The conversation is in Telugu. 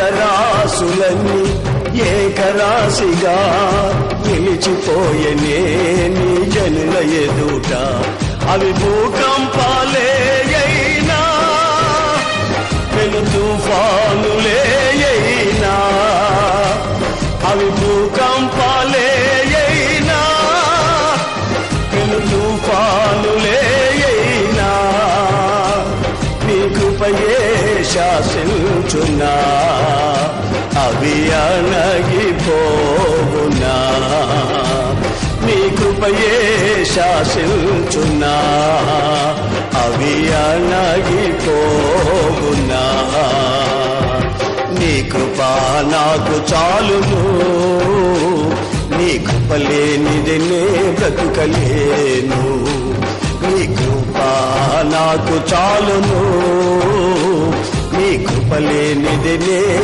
జలరాశులన్నీ ఏకరాశిగా నిలిచిపోయనే నీ జనుల ఎదుట. అవి భూకంపాలే అయినా పెను తుఫానులే అయినా. అవి భూకంపాలే అయినా పెను తుఫాను శాసించున్నా అవి అనగిపోవునా నీ కృపయే శాసించున్నా అవి అనగిపోవునా నీ కృప నాకు చాలును నీ కృప లేనిది నే బ్రతుకలేను. నీ కృప నాకు చాలును నీ